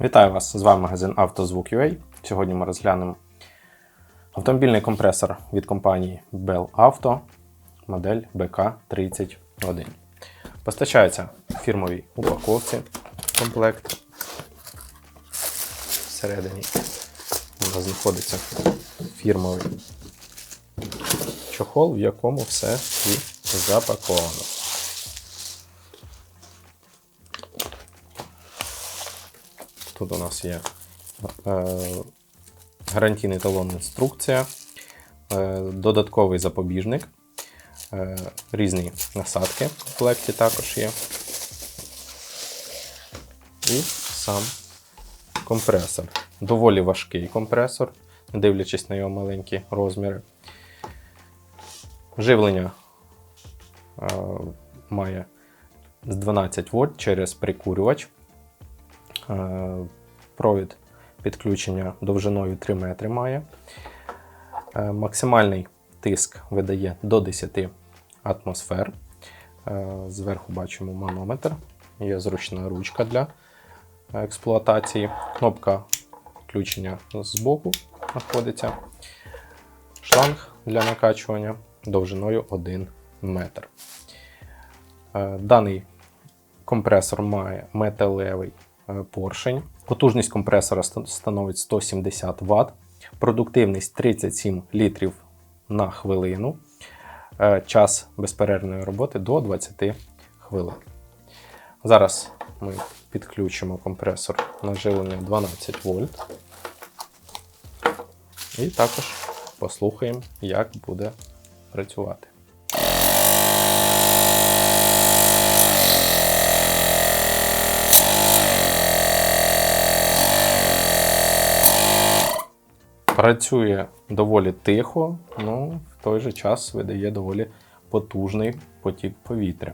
Вітаю вас! З вами магазин «Автозвук.UA». Сьогодні ми розглянемо автомобільний компресор від компанії Bell Auto, модель BK31. Постачається в фірмовій упаковці комплект. Всередині у нас знаходиться фірмовий чохол, в якому все і запаковано. Тут у нас є е, гарантійний талон інструкція, е, додатковий запобіжник, е, різні насадки в комплекті також є. І сам компресор. Доволі важкий компресор, дивлячись на його маленькі розміри. Живлення має з 12 вольт через прикурювач. Е, Провід підключення довжиною 3 метри має. Е, Максимальний тиск видає до 10 атмосфер. Е, Зверху бачимо манометр. Є зручна ручка для експлуатації. Кнопка включення збоку знаходиться. Шланг для накачування довжиною 1 метр. Даний компресор має металевий поршень. Потужність компресора становить 170 Вт, продуктивність 37 літрів на хвилину, е, час безперервної роботи до 20 хвилин. Зараз ми підключимо компресор на живлення 12 вольт. І також послухаємо, як буде працювати. Працює доволі тихо, ну в той же час видає доволі потужний потік повітря.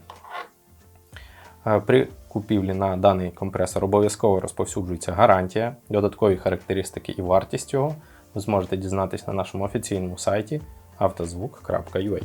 Е, При купівлі на даний компресор обов'язково розповсюджується гарантія, додаткові характеристики і вартість його ви зможете дізнатись на нашому офіційному сайті автозвук.ua.